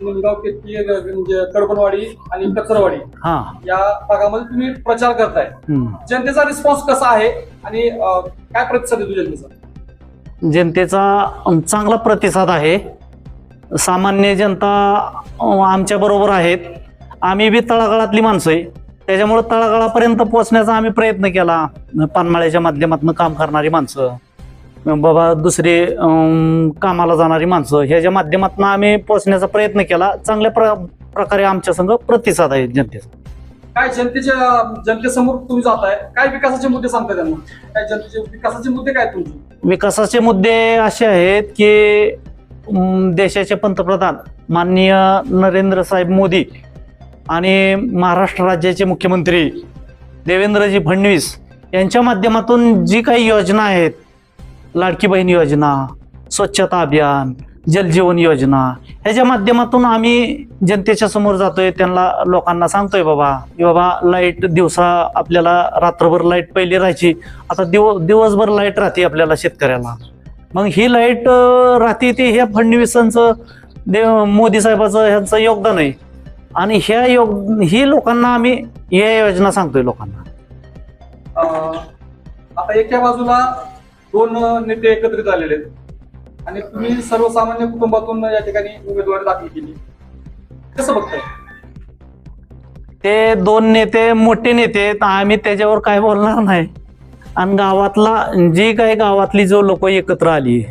निमगाव केतकी म्हणजे कडबनवाडी आणि कचरवाडी हा. या भागामध्ये तुम्ही प्रचार करताय. जनतेचा रिस्पॉन्स कसा आहे आणि अं, काय प्रतिसाद देतो जनतेचा? जनतेचा चांगला प्रतिसाद आहे. सामान्य जनता आमच्या बरोबर आहेत. आम्ही बी तळागाळातली माणसं आहे. त्याच्यामुळं तळागाळापर्यंत पोहोचण्याचा आम्ही प्रयत्न केला. पानमाळ्याच्या माध्यमातून काम करणारी माणसं. बाबा दुसरे कामाला जाणारी माणसं ह्याच्या माध्यमातून आम्ही पोहोचण्याचा प्रयत्न केला. चांगल्या प्र प्रकारे आमच्या संघ प्रतिसाद आहे जनतेचा. काय जनतेच्या जनतेसमोर तुम्ही जाताय? काय विकासाचे मुद्दे सांगताय त्यांना? काय जनतेचे विकासाचे मुद्दे काय तुमचे? विकासाचे मुद्दे असे आहेत की देशाचे पंतप्रधान माननीय नरेंद्र साहेब मोदी आणि महाराष्ट्र राज्याचे मुख्यमंत्री देवेंद्रजी फडणवीस यांच्या माध्यमातून जी काही योजना आहेत लाडकी बहीण योजना स्वच्छता अभियान जलजीवन योजना ह्याच्या माध्यमातून आम्ही जनतेच्या समोर जातोय त्यांना लोकांना सांगतोय बाबा बाबा लाइट दिवसा आपल्याला रात्रभर लाइट पहिली राहायची आता दिव दिवसभर लाइट राहते आपल्याला शेतकऱ्याला. मग ही लाइट राहते ती ह्या फडणवीसांचं देव मोदी साहेबाचं ह्यांचं योगदान आहे. आणि ह्या योग ही लोकांना आम्ही या योजना सांगतोय लोकांना. आता एका बाजूला दोन नेते एकत्रित आलेले आहेत. आणि तुम्ही सर्वसामान्य कुटुंबातून या ठिकाणी उमेदवारी दाखल केली. कसं बघताय? ते दोन नेते मोठे नेते आम्ही त्याच्यावर काय बोलणार नाही. आणि गावातला जी काही गावातली जो लोक एकत्र आली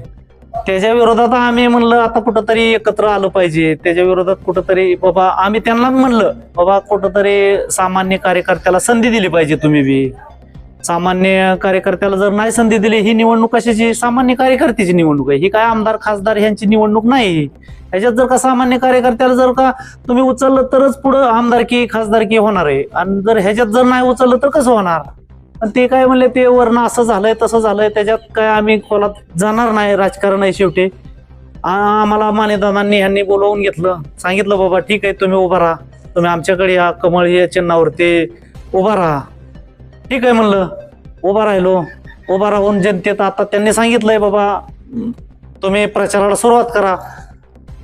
त्याच्या विरोधात आम्ही म्हणलं आता कुठंतरी एकत्र आलं पाहिजे. त्याच्या विरोधात कुठंतरी बाबा आम्ही त्यांना म्हणलं बाबा कुठंतरी सामान्य कार्यकर्त्याला संधी दिली पाहिजे तुम्ही बी. सामान्य कार्यकर्त्याला जर नाही संधी दिली ही निवडणूक कशाची? सामान्य कार्यकर्त्याची निवडणूक आहे. ही काय आमदार खासदार ह्यांची निवडणूक नाही. ह्याच्यात जर का सामान्य कार्यकर्त्याला जर का तुम्ही उचललं तरच पुढं आमदारकी खासदारकी होणार आहे. आणि जर ह्याच्यात जर नाही उचललं तर कसं होणार? ते काय म्हणले ते वर्ण असं झालंय तसं झालंय त्याच्यात काय आम्ही खोलात जाणार नाही राजकारण आहे शेवटी. आम्हाला मान्यदानांनी ह्यांनी बोलवून घेतलं. सांगितलं बाबा ठीक आहे तुम्ही उभा राहा. तुम्ही आमच्याकडे या कमळ या चिन्हावरती उभा राहा. ठीक आहे म्हणलं. उभा राहिलो. उभा राहून जनतेत आता त्यांनी सांगितलंय बाबा तुम्ही प्रचाराला सुरुवात करा.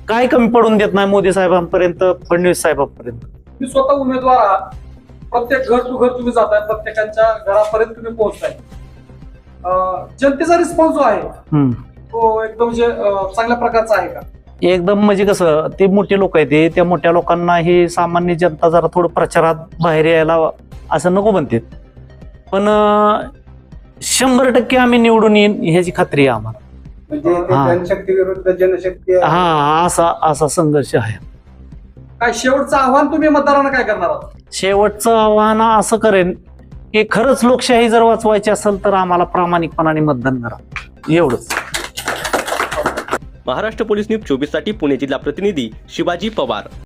काय कमी पडून देत नाही मोदी साहेबांपर्यंत फडणवीस साहेबांपर्यंत? तुम्ही स्वतः उमेदवार आहात प्रत्येक घर टू घर तुम्ही जाताय प्रत्येकाच्या घरापर्यंत तुम्ही पोहोचताय. अं, जनतेचा रिस्पॉन्स जो आहे हम्म. तो एकदम म्हणजे अं, चांगल्या प्रकारचा आहे का? एकदम म्हणजे कसं ते मोठे लोक आहेत ते. त्या मोठ्या लोकांना ही सामान्य जनता जरा थोडं प्रचारात बाहेर यायला असं नको म्हणते पण शंभर टक्के आम्ही निवडून येईन ह्याची खात्री आहे आम्हाला. म्हणजे ते हा. जनशक्ती विरुद्ध जनशक्ती आहे. हा असा असा संघर्ष आहे. काय शेवटचं आव्हान तुम्ही मतदारांना काय करणार आहात? शेवटचं आव्हान असं करेन की खरंच लोकशाही जर वाचवायची असेल तर आम्हाला प्रामाणिकपणाने मतदान करा. एवढंच. महाराष्ट्र पोलीस न्यूज चोवीससाठी पुणे जिल्हा प्रतिनिधी शिवाजी पवार.